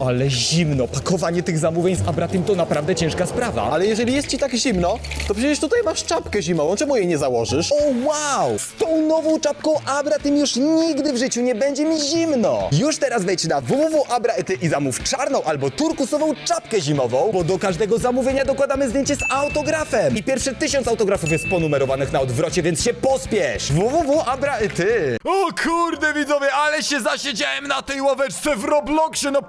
ale zimno. Pakowanie tych zamówień z Abratym to naprawdę ciężka sprawa. Ale jeżeli jest ci tak zimno, to przecież tutaj masz czapkę zimową, czemu jej nie założysz? O wow! Z tą nową czapką Abratym już nigdy w życiu nie będzie mi zimno. Już teraz wejdź na www.abraety i zamów czarną albo turkusową czapkę zimową, bo do każdego zamówienia dokładamy zdjęcie z autografem. I pierwsze tysiąc autografów jest ponumerowanych na odwrocie, więc się pospiesz. www.abraety. O kurde widzowie, ale się zasiedziałem na tej ławeczce w Robloxie, no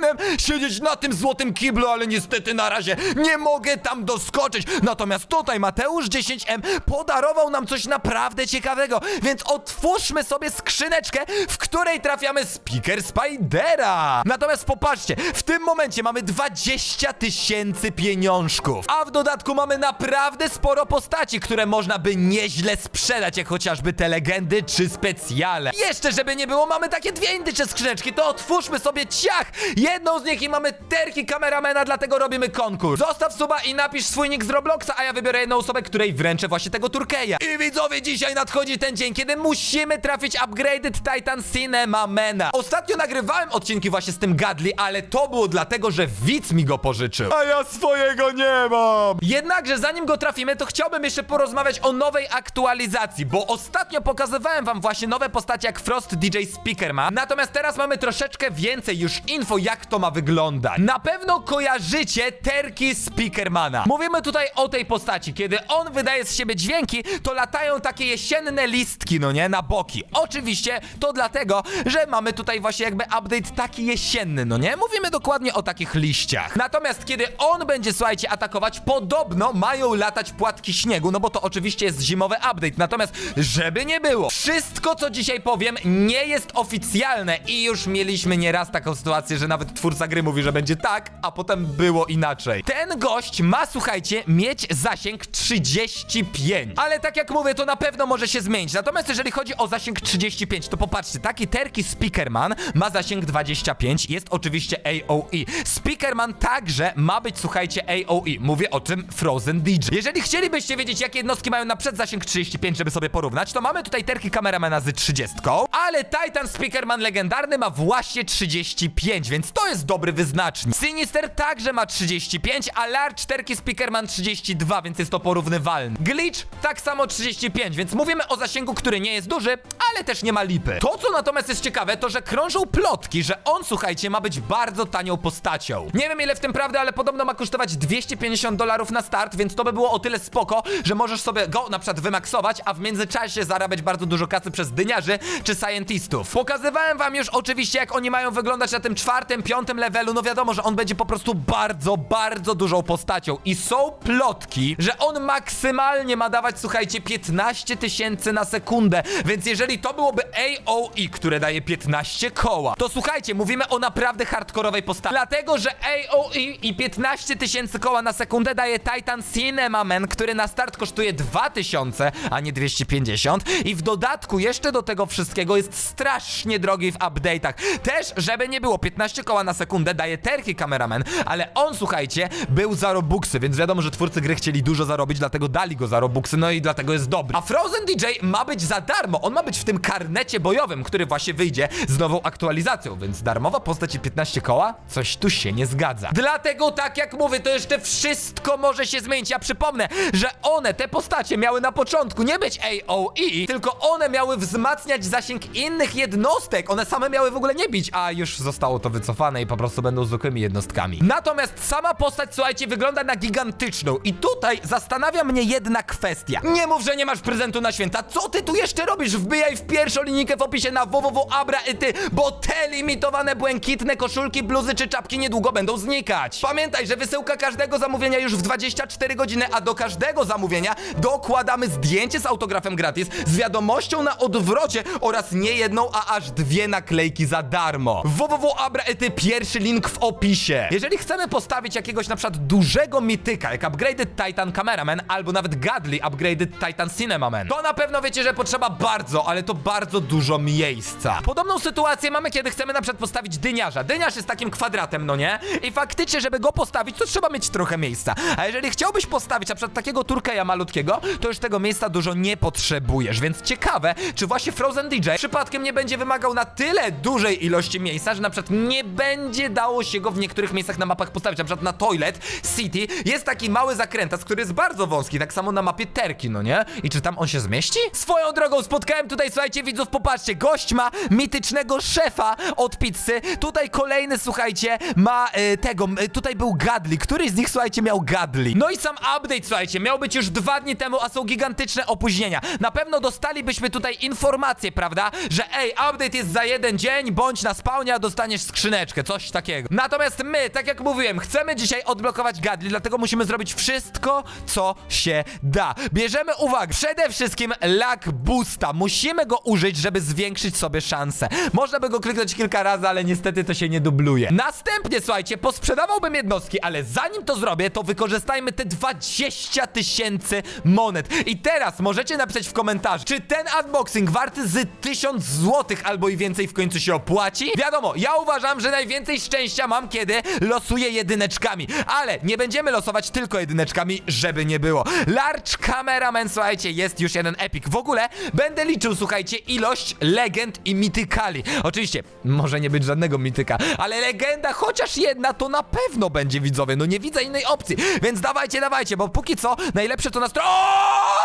powinienem siedzieć na tym złotym kiblu, ale niestety na razie nie mogę tam doskoczyć. Natomiast tutaj Mateusz 10M podarował nam coś naprawdę ciekawego, więc otwórzmy sobie skrzyneczkę, w której trafiamy Speaker Spidera. Natomiast popatrzcie, w tym momencie mamy 20 tysięcy pieniążków, a w dodatku mamy naprawdę sporo postaci, które można by nieźle sprzedać, jak chociażby te legendy czy specjale. Jeszcze, żeby nie było, mamy takie dwie indycze skrzyneczki, to otwórzmy sobie ciach! Jedną z nich i mamy terki kameramena, dlatego robimy konkurs. Zostaw suba i napisz swój nick z Robloxa, a ja wybiorę jedną osobę, której wręczę właśnie tego turkeja. I widzowie, dzisiaj nadchodzi ten dzień, kiedy musimy trafić Upgraded Titan Cinema Mena. Ostatnio nagrywałem odcinki właśnie z tym Gadli, ale to było dlatego, że widz mi go pożyczył. A ja swojego nie mam. Jednakże zanim go trafimy, to chciałbym jeszcze porozmawiać o nowej aktualizacji, bo ostatnio pokazywałem wam właśnie nowe postacie jak Frost DJ Speakerman, natomiast teraz mamy troszeczkę więcej już info jak to ma wyglądać. Na pewno kojarzycie Terki Speakermana. Mówimy tutaj o tej postaci, kiedy on wydaje z siebie dźwięki, to latają takie jesienne listki, no nie, na boki. Oczywiście to dlatego, że mamy tutaj właśnie jakby update taki jesienny, no nie? Mówimy dokładnie o takich liściach. Natomiast kiedy on będzie, słuchajcie, atakować, podobno mają latać płatki śniegu, no bo to oczywiście jest zimowy update. Natomiast, żeby nie było, wszystko co dzisiaj powiem nie jest oficjalne i już mieliśmy nieraz taką sytuację, że nawet twórca gry mówi, że będzie tak, a potem było inaczej. Ten gość ma, słuchajcie, mieć zasięg 35. Ale tak jak mówię, to na pewno może się zmienić. Natomiast jeżeli chodzi o zasięg 35, to popatrzcie, taki Terki Speakerman ma zasięg 25, jest oczywiście AOE. Speakerman także ma być, słuchajcie, AOE. Mówię o tym Frozen DJ. Jeżeli chcielibyście wiedzieć, jakie jednostki mają na przed zasięg 35, żeby sobie porównać, to mamy tutaj Terki Kameramana z 30, ale Titan Speakerman legendarny ma właśnie 35, więc to jest dobry wyznacznik. Sinister także ma 35, a Large Terki Speakerman 32, więc jest to porównywalne. Glitch tak samo 35, więc mówimy o zasięgu, który nie jest duży, ale też nie ma lipy. To, co natomiast jest ciekawe, to że krążą plotki, że on, słuchajcie, ma być bardzo tanią postacią. Nie wiem ile w tym prawdy, ale podobno ma kosztować 250 dolarów na start, więc to by było o tyle spoko, że możesz sobie go na przykład wymaksować, a w międzyczasie zarabiać bardzo dużo kasy przez dyniarzy czy scientistów. Pokazywałem wam już oczywiście, jak oni mają wyglądać na tym czwartym, piątym levelu. No wiadomo, że on będzie po prostu bardzo, bardzo dużą postacią. I są plotki, że on maksymalnie ma dawać, słuchajcie, 15 tysięcy na sekundę. Więc jeżeli to byłoby AOE, które daje 15 koła, to słuchajcie, mówimy o naprawdę hardkorowej postaci. Dlatego, że AOE i 15 tysięcy koła na sekundę daje Titan Cinema Man, który na start kosztuje 2000, a nie 250. I w dodatku jeszcze do tego wszystkiego jest strasznie drogi w update'ach. Też, żeby nie było, 15 koła na sekundę daje Terki Cameraman, ale on, słuchajcie, był za Robuxy, więc wiadomo, że twórcy gry chcieli dużo zarobić, dlatego dali go za Robuxy, no i dlatego jest dobry. A Frozen DJ ma być za darmo, on ma być w tym karnecie bojowym, który właśnie wyjdzie z nową aktualizacją, więc darmowa postać i 15 koła? Coś tu się nie zgadza. Dlatego, tak jak mówię, to jeszcze wszystko może się zmienić. Ja przypomnę, że one, te postacie miały na początku nie być AOE, tylko one miały wzmacniać zasięg innych jednostek. One same miały w ogóle nie bić, a już zostało to wycofane i po prostu będą zwykłymi jednostkami. Natomiast sama postać, słuchajcie, wygląda na gigantyczną i tutaj zastanawia mnie jedna kwestia. Nie mów, że nie masz prezentu na święta. Co ty tu jeszcze robisz? Wbijaj w pierwszą linijkę w opisie na www.abra i ty, bo te limitowane błękitne koszulki, bluzy czy czapki niedługo będą znikać. Pamiętaj, że wysyłka każdego zamówienia już w 24 godziny, a do każdego zamówienia dokładamy zdjęcie z autografem gratis, z wiadomością na odwrocie oraz nie jedną, a aż dwie naklejki za darmo. www.abra ty, pierwszy link w opisie. Jeżeli chcemy postawić jakiegoś na przykład dużego mityka, jak Upgraded Titan Cameraman, albo nawet Gadli Upgraded Titan Cinemaman, to na pewno wiecie, że potrzeba bardzo, ale to bardzo dużo miejsca. Podobną sytuację mamy, kiedy chcemy na przykład postawić dyniarza. Dyniarz jest takim kwadratem, no nie? I faktycznie, żeby go postawić, to trzeba mieć trochę miejsca. A jeżeli chciałbyś postawić na przykład takiego turkeja malutkiego, to już tego miejsca dużo nie potrzebujesz, więc ciekawe, czy właśnie Frozen DJ przypadkiem nie będzie wymagał na tyle dużej ilości miejsca, że na przykład nie będzie dało się go w niektórych miejscach na mapach postawić. Na przykład na Toilet City jest taki mały zakrętas, który jest bardzo wąski, tak samo na mapie Terki, no nie? I czy tam on się zmieści? Swoją drogą spotkałem tutaj, słuchajcie, widzów, popatrzcie, gość ma mitycznego szefa od pizzy. Tutaj kolejny, słuchajcie, ma e, tego, e, tutaj był Gadli. Któryś z nich, słuchajcie, miał Gadli. No i sam update, słuchajcie, miał być już dwa dni temu, a są gigantyczne opóźnienia. Na pewno dostalibyśmy tutaj informację, prawda, że ej, update jest za jeden dzień, bądź na spawnie, a dostaniesz skrzyneczkę, coś takiego. Natomiast my, tak jak mówiłem, chcemy dzisiaj odblokować Gadli, dlatego musimy zrobić wszystko, co się da. Bierzemy uwagę, przede wszystkim lag boosta. Musimy go użyć, żeby zwiększyć sobie szanse. Można by go kliknąć kilka razy, ale niestety to się nie dubluje. Następnie, słuchajcie, posprzedawałbym jednostki, ale zanim to zrobię, to wykorzystajmy te 20 tysięcy monet. I teraz możecie napisać w komentarzu, czy ten unboxing warty z 1000 złotych albo i więcej w końcu się opłaci? Wiadomo, ja uważam, że najwięcej szczęścia mam, kiedy losuję jedyneczkami, ale nie będziemy losować tylko jedyneczkami, żeby nie było. Large Cameraman, słuchajcie, jest już jeden epic. W ogóle będę liczył, słuchajcie, ilość legend i mitykali. Oczywiście, może nie być żadnego mityka, ale legenda chociaż jedna to na pewno będzie widzowie. No nie widzę innej opcji, więc dawajcie, dawajcie, bo póki co najlepsze to nastro... O!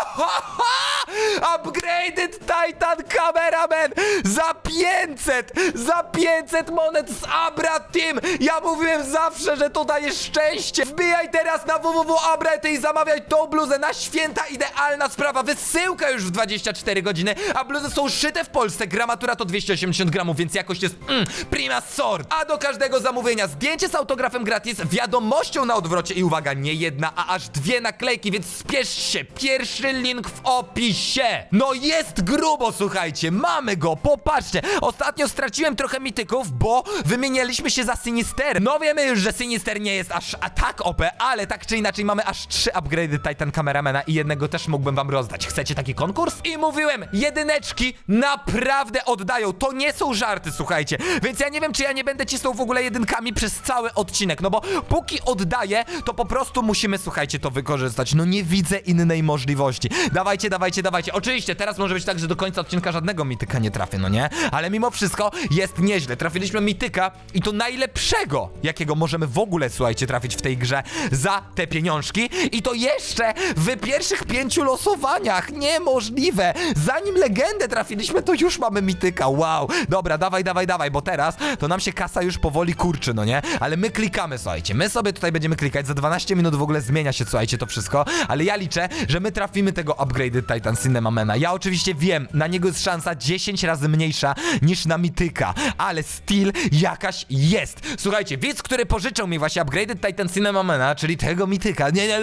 Upgraded Titan Cameraman za 500! Za 500 monet z Abra Team! Ja mówiłem zawsze, że to daje szczęście! Wbijaj teraz na www.abrety i zamawiaj tą bluzę na święta idealna sprawa! Wysyłka już w 24 godziny, a bluzy są szyte w Polsce. Gramatura to 280 gramów, więc jakość jest mm, prima sort. A do każdego zamówienia zdjęcie z autografem gratis, wiadomością na odwrocie i uwaga, nie jedna, a aż dwie naklejki, więc spiesz się! Pierwszy link w opisie! No jest grubo, słuchajcie, mamy go, popatrzcie! Ostatnio straciłem trochę mityków, bo wymienialiśmy się za Sinister. No wiemy już, że Sinister nie jest aż a tak OP, ale tak czy inaczej mamy aż trzy upgrade'y Titan Cameramana i jednego też mógłbym wam rozdać. Chcecie taki konkurs? I mówiłem, jedyneczki naprawdę oddają. To nie są żarty, słuchajcie. Więc ja nie wiem, czy ja nie będę cisnął w ogóle jedynkami przez cały odcinek, no bo póki oddaję, to po prostu musimy, słuchajcie, to wykorzystać. No nie widzę innej możliwości. Dawajcie, dawajcie, dawajcie. Oczywiście, teraz może być tak, że do końca odcinka żadnego mityka nie trafię, no nie? Ale mimo wszystko jest nieźle. Trafiliśmy mityka i to najlepszego, jakiego możemy w ogóle, słuchajcie, trafić w tej grze za te pieniążki. I to jeszcze w pierwszych pięciu losowaniach. Niemożliwe. Zanim legendę trafiliśmy, to już mamy mityka. Wow. Dobra, dawaj, dawaj, dawaj, bo teraz to nam się kasa już powoli kurczy, no nie? Ale my klikamy, słuchajcie. My sobie tutaj będziemy klikać. Za 12 minut w ogóle zmienia się, słuchajcie, to wszystko. Ale ja liczę, że my trafimy tego upgrade'y Titan Cinemamena. Ja oczywiście wiem, na niego jest szansa 10 razy mniejsza niż na mityka, ale still jakaś jest. Słuchajcie, widz, który pożyczył mi właśnie upgrade'y Titan Cinemamena, czyli tego mityka. Nie, nie,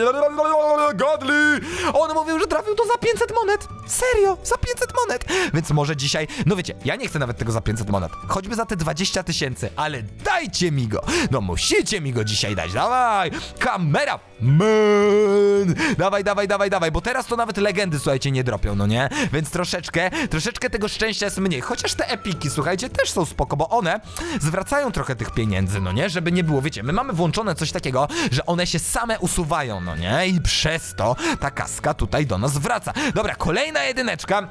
Godly! On mówił, że trafił to za 500 monet. Serio, za 500 monet. Więc może dzisiaj, no wiecie, ja nie chcę nawet tego za 500 monet. Choćby za te 20 tysięcy, ale dajcie mi go. No musicie mi go dzisiaj dać. Dawaj, kamera. Man. Dawaj, dawaj, dawaj, dawaj, bo teraz to nawet legendy, słuchajcie, nie dropią, no nie? Więc troszeczkę, troszeczkę tego szczęścia jest mniej. Chociaż te epiki, słuchajcie, też są spoko, bo one zwracają trochę tych pieniędzy, no nie? Żeby nie było, wiecie, my mamy włączone coś takiego, że one się same usuwają, no nie? I przez to ta kaska tutaj do nas wraca. Dobra, kolejna jedyneczka.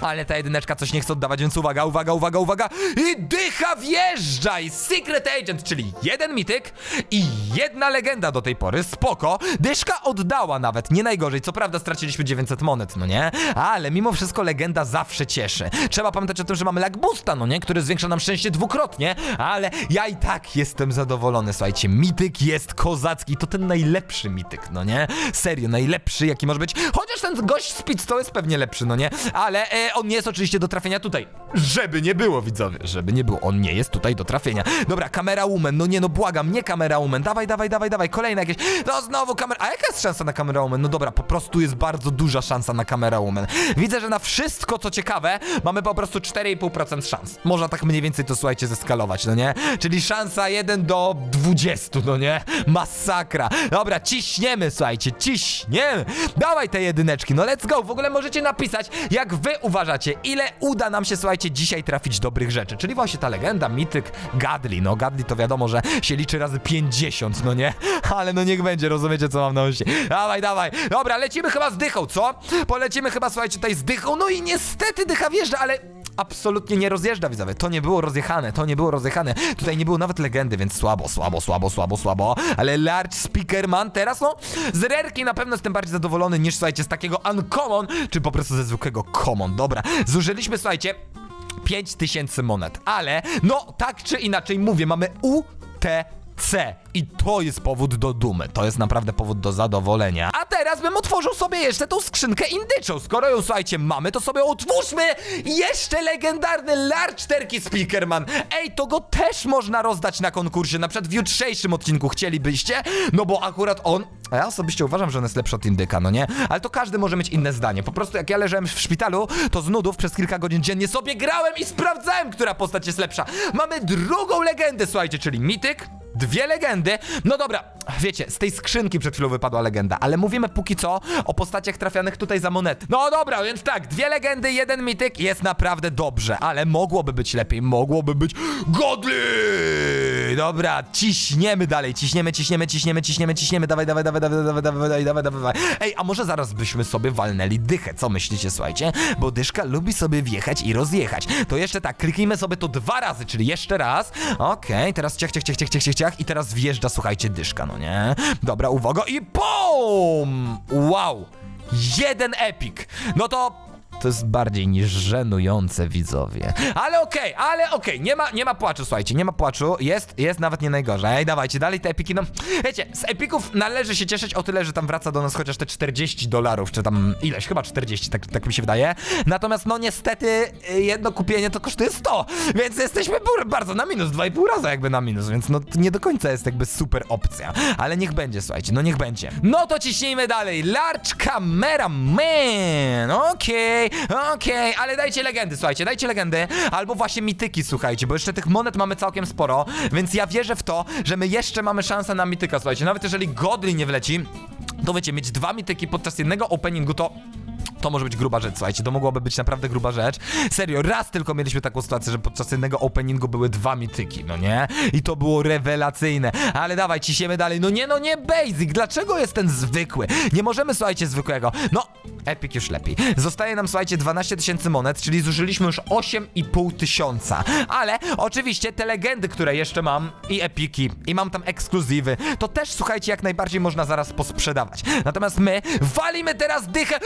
Ale ta jedyneczka coś nie chce oddawać, więc uwaga, uwaga, uwaga, uwaga. I dycha wjeżdżaj! Secret Agent, czyli jeden mityk i jedna legenda do tej pory. Spoko. Dyszka oddała nawet, nie najgorzej. Co prawda straciliśmy 900 monet, no nie? Ale mimo wszystko legenda zawsze cieszy. Trzeba pamiętać o tym, że mamy lag boosta, no nie? Który zwiększa nam szczęście dwukrotnie, ale ja i tak jestem zadowolony. Słuchajcie, mityk jest kozacki. To ten najlepszy mityk, no nie? Serio, najlepszy jaki może być. Chociaż ten gość z Pizzo jest pewnie lepszy, no nie? Ale e, on nie jest oczywiście do trafienia tutaj. Żeby nie było, widzowie, żeby nie było. On nie jest tutaj do trafienia. Dobra, kamera woman, no nie, no błagam, nie kamera woman. Dawaj, dawaj, dawaj, dawaj, kolejne jakieś. No znowu kamera. A jaka jest szansa na kamera woman? No dobra, po prostu jest bardzo duża szansa na kamera woman. Widzę, że na wszystko, co ciekawe, mamy po prostu 4,5% szans. Można tak mniej więcej to, słuchajcie, zeskalować, no nie? Czyli szansa 1 do 20, no nie? Masakra. Dobra, ciśniemy, słuchajcie, ciśniemy. Dawaj te jedyneczki, no let's go. W ogóle możecie napisać, jak wy uważacie, ile uda nam się, słuchajcie, dzisiaj trafić dobrych rzeczy. Czyli właśnie ta legenda, mityk, Gadli. No Gadli to wiadomo, że się liczy razy 50, no nie? Ale no niech będzie, rozumiecie, co mam na myśli. Dawaj, dawaj. Dobra, lecimy chyba z dychą, co? Polecimy chyba, słuchajcie, tutaj z dychą. No i niestety dycha wjeżdża, ale absolutnie nie rozjeżdża, widzowie. To nie było rozjechane, to nie było rozjechane. Tutaj nie było nawet legendy, więc słabo, słabo, słabo, słabo, słabo. Ale Large Speakerman teraz, no, z rerki na pewno jestem bardziej zadowolony niż, słuchajcie, z takiego Uncommon, czy po prostu ze zwykłego Common. Dobra, zużyliśmy, słuchajcie, 5000 monet, ale no tak czy inaczej mówię, mamy UTC i to jest powód do dumy, to jest naprawdę powód do zadowolenia. A teraz bym otworzył sobie jeszcze tą skrzynkę indyczą, skoro ją słuchajcie mamy, to sobie otwórzmy jeszcze legendarny Large 4 Speakerman. Ej, to go też można rozdać na konkursie, na przykład w jutrzejszym odcinku chcielibyście, no bo akurat on, a ja osobiście uważam, że on jest lepszy od indyka, no nie? Ale to każdy może mieć inne zdanie, po prostu jak ja leżałem w szpitalu, to z nudów przez kilka godzin dziennie sobie grałem i sprawdzałem, która postać jest lepsza. Mamy drugą legendę, słuchajcie, czyli mityk, Dwie legendy. No dobra, wiecie, z tej skrzynki przed chwilą wypadła legenda, ale mówimy póki co o postaciach trafianych tutaj za monety. No dobra, więc tak, dwie legendy, jeden mityk jest naprawdę dobrze, ale mogłoby być lepiej, mogłoby być godly! Dobra, ciśniemy dalej, ciśniemy, ciśniemy, ciśniemy, ciśniemy, ciśniemy, dawaj, dawaj, dawaj, dawaj, dawaj, dawaj, dawaj, dawaj, dawaj. Ej, a może zaraz byśmy sobie walnęli dychę, co myślicie, słuchajcie? Bo dyszka lubi sobie wjechać i rozjechać. To jeszcze tak, kliknijmy sobie to dwa razy, czyli jeszcze raz. Okej, teraz ciach, ciach, ciach, ciach, ciach, ciach, i teraz wjeżdża, słuchajcie, dyszka, no nie? Dobra, uwaga i BOOM! Wow! Jeden epic. No to to jest bardziej niż żenujące, widzowie. Ale okej, ale okej, nie, ma, nie ma płaczu, słuchajcie, nie ma płaczu, jest, jest nawet nie najgorzej. Ej, dawajcie, dalej te epiki, no wiecie, z epików należy się cieszyć o tyle, że tam wraca do nas chociaż te 40 dolarów, czy tam ileś, chyba 40, tak, tak mi się wydaje. Natomiast no niestety y, jedno kupienie to kosztuje 100, więc jesteśmy bardzo na minus, 2,5 raza jakby na minus, więc no nie do końca jest jakby super opcja. Ale niech będzie, słuchajcie, no niech będzie. No to ciśnijmy dalej, Large Camera Man, okej, okej, ale dajcie legendy, słuchajcie, dajcie legendy, albo właśnie mityki, słuchajcie, bo jeszcze tych monet mamy całkiem sporo, więc ja wierzę w to, że my jeszcze mamy szansę na mityka, słuchajcie, nawet jeżeli Godly nie wleci, to wiecie, mieć dwa mityki podczas jednego openingu to... To może być gruba rzecz, słuchajcie, to mogłaby być naprawdę gruba rzecz. Serio, raz tylko mieliśmy taką sytuację, że podczas jednego openingu były dwa mityki, no nie? I to było rewelacyjne. Ale dawaj, ciśniemy dalej. No nie, no nie basic, dlaczego jest ten zwykły? Nie możemy, słuchajcie, zwykłego. No, Epic już lepiej. Zostaje nam, słuchajcie, 12 tysięcy monet, czyli zużyliśmy już 8,5 tysiąca. Ale oczywiście te legendy, które jeszcze mam, i epiki, i mam tam ekskluzywy, to też, słuchajcie, jak najbardziej można zaraz posprzedawać. Natomiast my walimy teraz dychę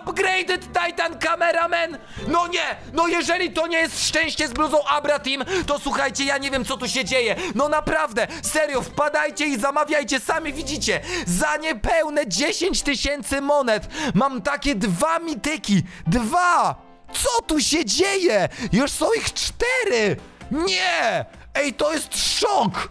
Upgraded Titan Cameraman! No nie! No jeżeli to nie jest szczęście z bluzą Abra Team, to słuchajcie, ja nie wiem co tu się dzieje. No naprawdę, serio, wpadajcie i zamawiajcie, sami widzicie. Za niepełne 10 tysięcy monet mam takie dwa mityki. Dwa! Co tu się dzieje? Już są ich cztery! Nie! Ej, to jest szok!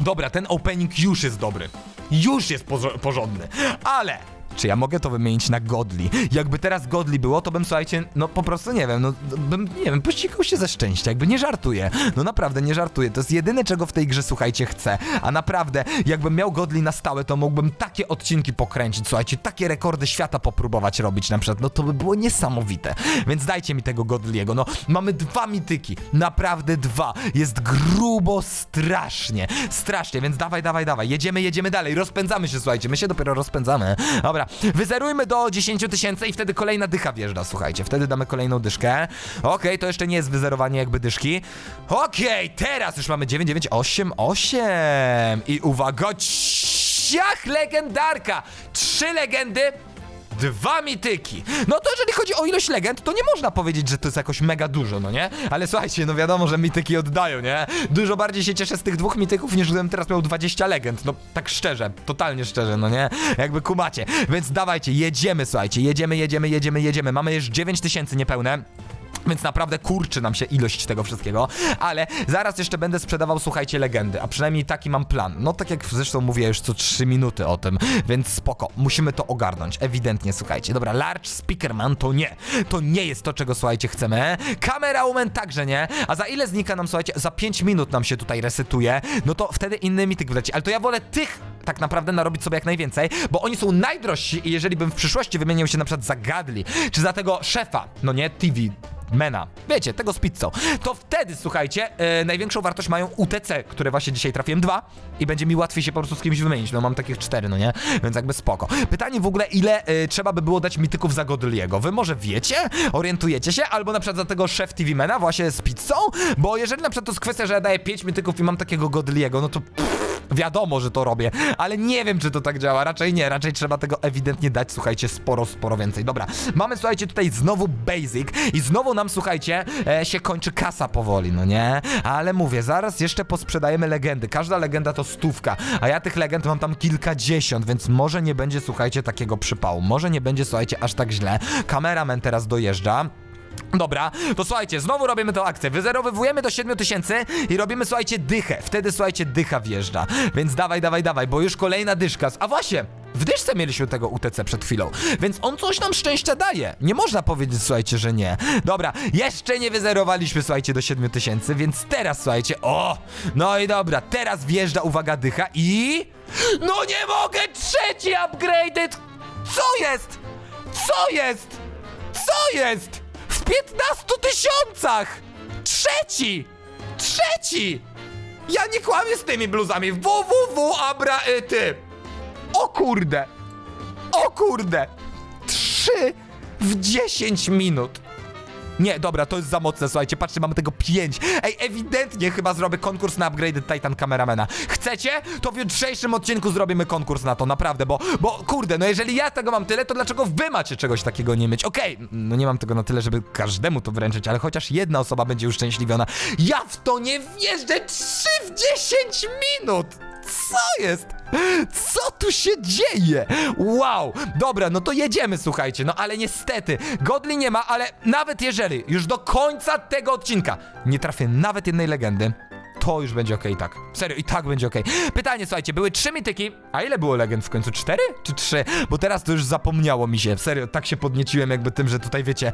Dobra, ten opening już jest dobry. Już jest porządny. Ale. Czy ja mogę to wymienić na Godly? Jakby teraz Godly było, to bym, słuchajcie, no po prostu nie wiem, no bym, nie wiem, pościgał się ze szczęścia, jakby nie żartuję. No naprawdę, nie żartuję. To jest jedyne, czego w tej grze, słuchajcie, chcę. A naprawdę, jakbym miał Godly na stałe, to mógłbym takie odcinki pokręcić, słuchajcie, takie rekordy świata popróbować robić na przykład. No to by było niesamowite. Więc dajcie mi tego Godliego. No, mamy dwa mityki. Naprawdę dwa. Jest grubo strasznie. Strasznie, więc dawaj, dawaj, dawaj. Jedziemy, jedziemy dalej. Rozpędzamy się, słuchajcie. My się dopiero rozpędzamy. Dobra, wyzerujmy do 10 tysięcy i wtedy kolejna dycha wjeżdża, słuchajcie. Wtedy damy kolejną dyszkę. Okej, to jeszcze nie jest wyzerowanie jakby dyszki. Okej, teraz już mamy 9, 9, 8, 8. I uwaga, ciach, legendarka. Trzy legendy. Dwa mityki. No to jeżeli chodzi o ilość legend, to nie można powiedzieć, że to jest jakoś mega dużo, no nie? Ale słuchajcie, no wiadomo, że mityki oddają, nie? Dużo bardziej się cieszę z tych dwóch mityków, niż gdybym teraz miał 20 legend. No tak szczerze, totalnie szczerze, no nie? Jakby kumacie. Więc dawajcie, jedziemy, słuchajcie, jedziemy, jedziemy, jedziemy, jedziemy. Mamy już 9 tysięcy niepełne. Więc naprawdę kurczy nam się ilość tego wszystkiego, ale zaraz jeszcze będę sprzedawał, słuchajcie, legendy, a przynajmniej taki mam plan. No tak jak zresztą mówię już co 3 minuty o tym, więc spoko, musimy to ogarnąć, ewidentnie, słuchajcie. Dobra, Large Speakerman to nie, to nie jest to, czego, słuchajcie, chcemy. Camera Woman także nie, a za ile znika nam, słuchajcie, za 5 minut nam się tutaj resetuje, no to wtedy inny mityk wleci, ale to ja wolę tych tak naprawdę narobić sobie jak najwięcej, bo oni są najdrożsi i jeżeli bym w przyszłości wymienił się na przykład za Gadli, czy za tego szefa, no nie, TV, Mena. Wiecie, tego z pizzą. To wtedy, słuchajcie, e, największą wartość mają UTC, które właśnie dzisiaj trafiłem dwa i będzie mi łatwiej się po prostu z kimś wymienić. No mam takich cztery, no nie? Więc jakby spoko. Pytanie w ogóle, ile e, trzeba by było dać mityków za Godliego? Wy może wiecie? Orientujecie się? Albo na przykład za tego szef TV Mena właśnie z pizzą? Bo jeżeli na przykład to jest kwestia, że ja daję 5 mityków i mam takiego Godliego, no to pff, wiadomo, że to robię, ale nie wiem, czy to tak działa. Raczej nie, raczej trzeba tego ewidentnie dać, słuchajcie, sporo, sporo więcej. Dobra, mamy, słuchajcie, tutaj znowu basic i znowu nam, słuchajcie, e, się kończy kasa powoli, no nie? Ale mówię, zaraz jeszcze posprzedajemy legendy. Każda legenda to stówka, a ja tych legend mam tam kilkadziesiąt, więc może nie będzie, słuchajcie, takiego przypału. Może nie będzie, słuchajcie, aż tak źle. Kameraman teraz dojeżdża. Dobra, to słuchajcie, znowu robimy tę akcję. Wyzerowywujemy do 7000 i robimy, słuchajcie, dychę. Wtedy, słuchajcie, dycha wjeżdża. Więc dawaj, dawaj, dawaj, bo już kolejna dyszka. A właśnie, w dyszce mieliśmy tego UTC przed chwilą, więc on coś nam szczęścia daje. Nie można powiedzieć, słuchajcie, że nie. Dobra, jeszcze nie wyzerowaliśmy, słuchajcie, do 7000, więc teraz, słuchajcie, o! No i dobra, teraz wjeżdża, uwaga, dycha i... No nie mogę! Trzeci upgraded! Co jest? Co jest? Co jest? W 15 tysiącach! Trzeci! Trzeci! Ja nie kłamię z tymi bluzami. www abra ty. O kurde! O kurde! Trzy w 10 minut. Nie, dobra, to jest za mocne, słuchajcie, patrzcie, mamy tego 5. Ej, ewidentnie chyba zrobię konkurs na upgrade Titan Cameramana. Chcecie? To w jutrzejszym odcinku zrobimy konkurs na to, naprawdę, bo, bo kurde, no jeżeli ja tego mam tyle, to dlaczego wy macie czegoś takiego nie mieć? Okej, no nie mam tego na tyle, żeby każdemu to wręczyć, ale chociaż jedna osoba będzie uszczęśliwiona. Ja w to nie wjeżdżę 3 w 10 minut! Co jest? Co tu się dzieje? Wow! Dobra, no to jedziemy, słuchajcie. No ale niestety, Godli nie ma, ale nawet jeżeli już do końca tego odcinka nie trafię nawet jednej legendy, to już będzie okej, tak. Serio, i tak będzie okej. Pytanie, słuchajcie, były trzy mityki, a ile było legend w końcu? Cztery czy trzy? Bo teraz to już zapomniało mi się. Serio, tak się podnieciłem jakby tym, że tutaj wiecie,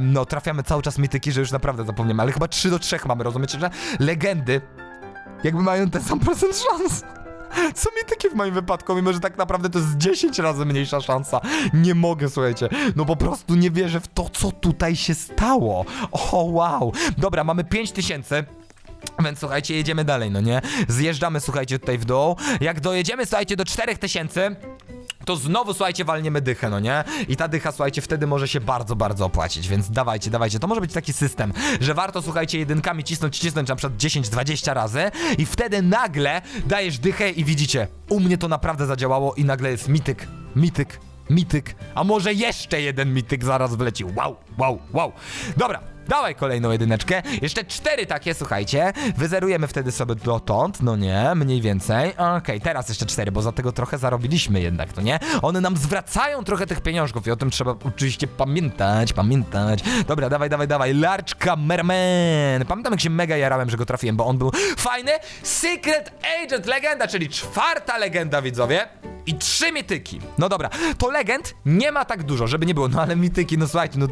no trafiamy cały czas mityki, że już naprawdę zapomniałem, ale chyba trzy do trzech mamy, rozumiecie, że legendy jakby mają ten sam procent szans. Co mi takie w moim wypadku, mimo że tak naprawdę to jest 10 razy mniejsza szansa. Nie mogę, słuchajcie. No po prostu nie wierzę w to, co tutaj się stało. O, wow. Dobra, mamy 5000. Więc słuchajcie, jedziemy dalej, no nie? Zjeżdżamy, słuchajcie, tutaj w dół. Jak dojedziemy, słuchajcie, do 4000, to znowu, słuchajcie, walniemy dychę, no nie? I ta dycha, słuchajcie, wtedy może się bardzo, bardzo opłacić, więc dawajcie, dawajcie. To może być taki system, że warto, słuchajcie, jedynkami cisnąć, cisnąć na przykład 10-20 razy i wtedy nagle dajesz dychę i widzicie, u mnie to naprawdę zadziałało i nagle jest mityk, mityk, mityk, a może jeszcze jeden mityk zaraz wleci. Wow, wow, wow. Dobra, Dawaj kolejną jedyneczkę. Jeszcze cztery takie, słuchajcie. Wyzerujemy wtedy sobie dotąd, no nie, mniej więcej. Okej, teraz jeszcze cztery, bo za tego trochę zarobiliśmy jednak, no nie? One nam zwracają trochę tych pieniążków i o tym trzeba oczywiście pamiętać, pamiętać. Dobra, dawaj, dawaj, dawaj. Large Cameraman. Pamiętam jak się mega jarałem, że go trafiłem, bo on był fajny. Secret Agent Legenda, czyli czwarta legenda, widzowie. I trzy mityki. No dobra, to legend nie ma tak dużo, żeby nie było, no ale mityki, no słuchajcie, no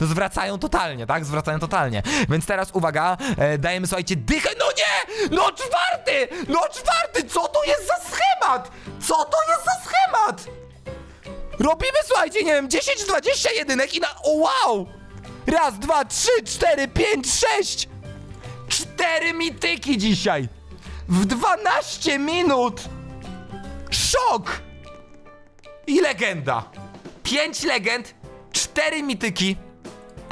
no zwracają totalnie, tak? Zwracają totalnie. Więc teraz uwaga, e, dajemy słuchajcie dychę. No nie! No czwarty! No czwarty! Co to jest za schemat? Co to jest za schemat? Robimy, słuchajcie, nie wiem, 10-20 jedynek i na. Wow! Raz, dwa, trzy, cztery, pięć, sześć! Cztery mityki dzisiaj! W 12 minut! Szok! I legenda! Pięć legend, cztery mityki.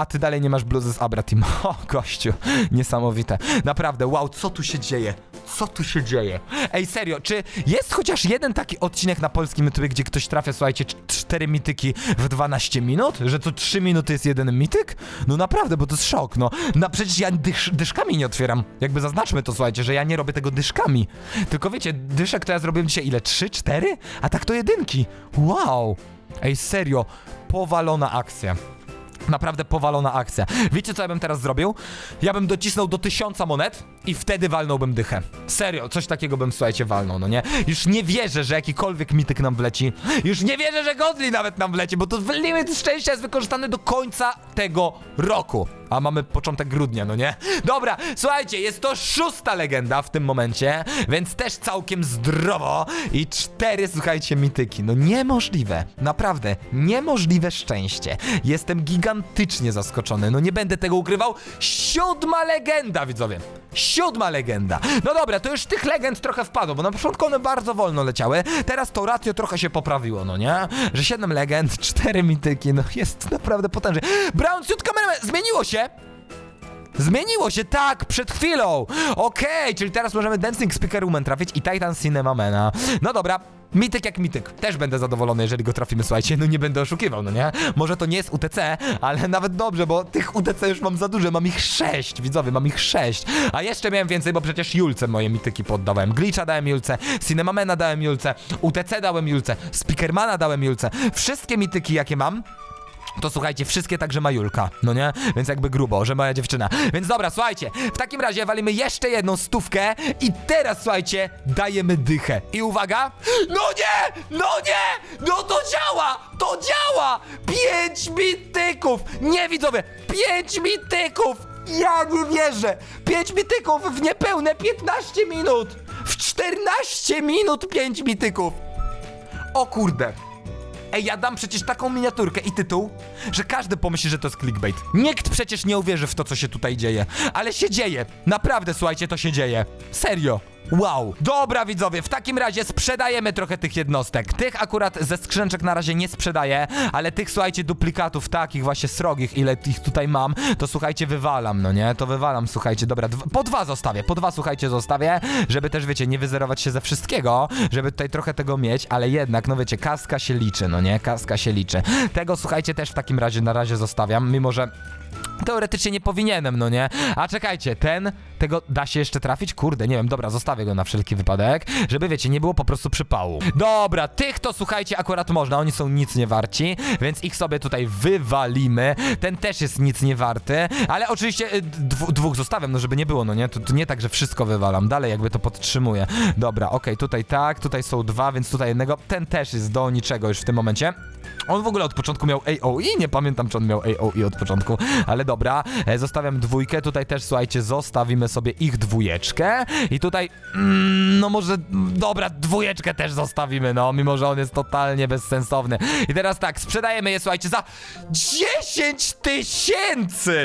A ty dalej nie masz bluzy z Abra Team. O, gościu, niesamowite. Naprawdę, wow, co tu się dzieje? Co tu się dzieje? Ej, serio, czy jest chociaż jeden taki odcinek na polskim YouTube, gdzie ktoś trafia, słuchajcie, cz- cztery mityki w 12 minut? Że co 3 minuty jest jeden mityk? No naprawdę, bo to jest szok, no. Na przecież ja dysz, dyszkami nie otwieram. Jakby zaznaczmy to, słuchajcie, że ja nie robię tego dyszkami. Tylko wiecie, dyszek to ja zrobiłem dzisiaj ile? 3, 4? A tak to jedynki. Wow. Ej, serio, powalona akcja. Naprawdę powalona akcja. Wiecie, co ja bym teraz zrobił? Ja bym docisnął do tysiąca monet i wtedy walnąłbym dychę. Serio, coś takiego bym, słuchajcie, walnął, no nie? Już nie wierzę, że jakikolwiek mityk nam wleci. Już nie wierzę, że Godly nawet nam wleci, bo to limit szczęścia jest wykorzystany do końca tego roku. A mamy początek grudnia, no nie? Dobra, słuchajcie, jest to szósta legenda w tym momencie, więc też całkiem zdrowo. I cztery, słuchajcie, mityki. No niemożliwe, naprawdę, niemożliwe szczęście. Jestem gigantycznie zaskoczony, no nie będę tego ukrywał. Siódma legenda, widzowie. Siódma legenda. No dobra, to już tych legend trochę wpadło, bo na początku one bardzo wolno leciały. Teraz to ratio trochę się poprawiło, no nie? Że siedem legend, cztery mityki, no jest naprawdę potężnie. Brown Suit Cameraman, zmieniło się! Zmieniło się, tak, przed chwilą! Okej, czyli teraz możemy Dancing Speaker Woman trafić i Titan Cinemamena. No dobra, mityk jak mityk. Też będę zadowolony, jeżeli go trafimy, słuchajcie, no nie będę oszukiwał, no nie? Może to nie jest UTC, ale nawet dobrze, bo tych UTC już mam za dużo, mam ich sześć, widzowie, mam ich sześć. A jeszcze miałem więcej, bo przecież Julce moje mityki poddawałem. Glitcha dałem Julce, Cinemamena dałem Julce, UTC dałem Julce, Speakermana dałem Julce. Wszystkie mityki, jakie mam, to słuchajcie, wszystkie także ma Julka, no nie? Więc jakby grubo, że moja dziewczyna. Więc dobra, słuchajcie, w takim razie walimy jeszcze jedną stówkę i teraz, słuchajcie, dajemy dychę. I uwaga! No nie! No nie! No to działa! To działa! Pięć mityków! Nie widzowie! Pięć mityków! Ja nie wierzę! Pięć mityków w niepełne 15 minut! W 14 minut pięć mityków! O kurde! Ej, ja dam przecież taką miniaturkę i tytuł, że każdy pomyśli, że to jest clickbait. Nikt przecież nie uwierzy w to, co się tutaj dzieje. Ale się dzieje. Naprawdę, słuchajcie, to się dzieje. Serio. Wow. Dobra, widzowie, w takim razie sprzedajemy trochę tych jednostek. Tych akurat ze skrzynczek na razie nie sprzedaję, ale tych, słuchajcie, duplikatów takich właśnie srogich, ile ich tutaj mam, to słuchajcie, wywalam, no nie? To wywalam, słuchajcie, dobra, po dwa zostawię, po dwa, słuchajcie, zostawię, żeby też, wiecie, nie wyzerować się ze wszystkiego, żeby tutaj trochę tego mieć, ale jednak, no wiecie, kaska się liczy, no nie? Kaska się liczy. Tego, słuchajcie, też w takim razie na razie zostawiam, mimo że Teoretycznie nie powinienem, no nie? A czekajcie, ten, tego da się jeszcze trafić? Kurde, nie wiem, dobra, zostawię go na wszelki wypadek, żeby wiecie, nie było po prostu przypału. Dobra, tych to słuchajcie, akurat można, oni są nic nie warci, więc ich sobie tutaj wywalimy. Ten też jest nic nie warty, ale oczywiście y, dwóch zostawiam, no żeby nie było, no nie? To, to nie tak, że wszystko wywalam, dalej jakby to podtrzymuję. Dobra, okej, tutaj tak, tutaj są dwa, więc tutaj jednego, ten też jest do niczego już w tym momencie. On w ogóle od początku miał AOE, nie pamiętam czy on miał AOE od początku, ale dobra, e, zostawiam dwójkę, tutaj też słuchajcie, zostawimy sobie ich dwójeczkę i tutaj, mm, no może, dobra, dwójeczkę też zostawimy, no, mimo że on jest totalnie bezsensowny. I teraz tak, sprzedajemy je, słuchajcie, za 10 tysięcy!